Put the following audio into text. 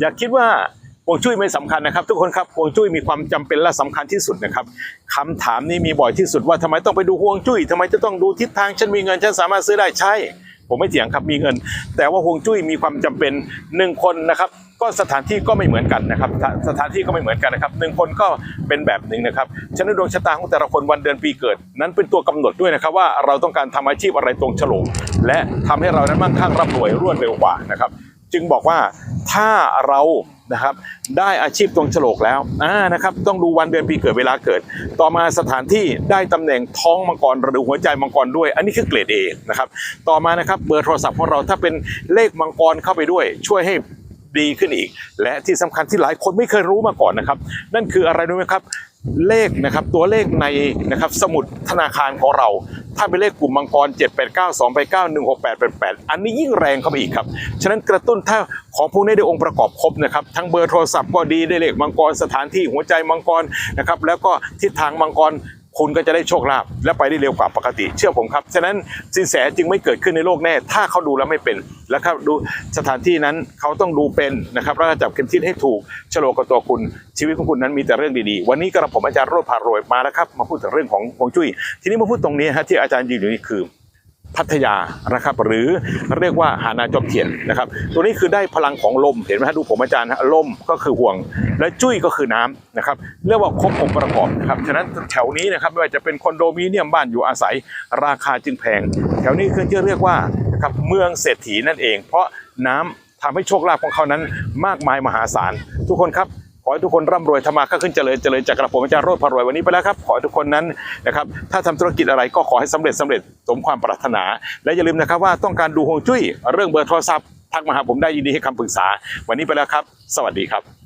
อย่าคิดว่าฮวงจุ้ยไม่สำคัญนะครับ ทุกคนครับฮวงจุ้ยมีความจำเป็นและสำคัญที่สุดนะครับคำถามนี้มีบ่อยที่สุดว่าทำไมต้องไปดูฮวงจุ้ยทำไมจะต้องดูทิศทางฉันมีเงินฉันสามารถซื้อได้ใช่ ผมไม่เถียงครับมีเงิน แต่ว่าฮวงจุ้ยมีความจำเป็นหนึ่งคนนะครับก็สถานที่ก็ไม่เหมือนกันนะครับ สถานที่ก็ไม่เหมือนกันนะครับหนึ่งคนก็เป็นแบบหนึ่งนะครับฉะนั้นดวงชะตาของแต่ละคนวันเดือนปีเกิด นั้นเป็นตัวกำหนดด้วยนะครับว่าเราต้องการทำอาชีพอะไรตรงฉลกและทำให้เรานั้นมั่งคั่งร่ำรวยรวดเร็วกว่านะครับ จึงบอกว่าถ้าเรานะครับได้อาชีพตรงฉลกแล้วอ่านะครับต้องดูวันเดือนปีเกิดเวลาเกิด ต่อมาสถานที่ได้ตำแหน่งท้องมังกรหรือหัวใจมังกรด้วย อันนี้คือเกรดเอนะครับต่อมานะครับเบอร์โทรศัพท์ของเราถ้าเป็นเลขมังกรเข้าไปด้วย ช่วยให้ ดีขึ้นอีก และที่สำคัญที่หลายคนไม่เคยรู้มาก่อนนะครับ นั่นคืออะไรรู้ไหมครับ เลขนะครับตัวเลขในนะครับสมุดธนาคารของเรา ถ้าเป็นเลขกลุ่มมังกร 7 8 9 2ไป9 1 6 8 8 8 อันนี้ยิ่งแรงเข้าไปอีกครับ ฉะนั้นกระตุ้นถ้าของพวกนี้ได้องค์ประกอบครบนะครับ ทั้งเบอร์โทรศัพท์ก็ดีได้เลขมังกรสถานที่หัวใจมังกรนะครับแล้วก็ทิศทางมังกร คุณก็จะได้โชคลาภและไปได้เร็วกว่าปกติ เชื่อผมครับ ฉะนั้นสินแสจึงไม่เกิดขึ้นในโลกแน่ ถ้าเขาดูแล้วไม่เป็น แล้วครับดูสถานที่นั้นเขาต้องดูเป็นนะครับแล้วจับเข็มทิศให้ถูกโฉลกกับตัวคุณ ชีวิตของคุณนั้นมีแต่เรื่องดีๆ วันนี้กระผมอาจารย์โรดพารวยมาแล้วครับ มาพูดถึงเรื่องของฮวงจุ้ย ทีนี้มาพูดตรงนี้ฮะที่อาจารย์ยืนอยู่นี่คือ พัทยานะครับ หรือเรียกว่าหานาจอมเทียนนะครับ ตัวนี้คือได้พลังของลมเห็นไหมฮะดูผมอาจารย์ฮะลมก็คือห่วง และจุ้ยก็คือน้ำนะครับเรียกว่าครบองค์ประกอบนะครับฉะนั้นแถวนี้นะครับไม่ว่าจะเป็นคอนโดมิเนียมบ้านอยู่อาศัย ราคาจึงแพง แถวนี้คือจะเรียกว่านะครับเมืองเศรษฐีนั่นเอง เพราะน้ำทำให้โชคลาภของเขานั้นมากมายมหาศาลทุกคนครับ ขอให้ทุกคนร่ำรวยธรรมาค้าขึ้นเจริญเจริญจากกระผมอาจารย์โรดพารวยวันนี้ไปแล้วครับขอให้ทุกคนนั้นนะครับถ้าทำธุรกิจอะไรก็ขอให้สำเร็จสำเร็จสมความปรารถนา และอย่าลืมนะครับว่าต้องการดูฮวงจุ้ยเรื่องเบอร์โทรศัพท์ทักมาหาผมได้ยินดีให้คำปรึกษา วันนี้ไปแล้วครับ สวัสดีครับ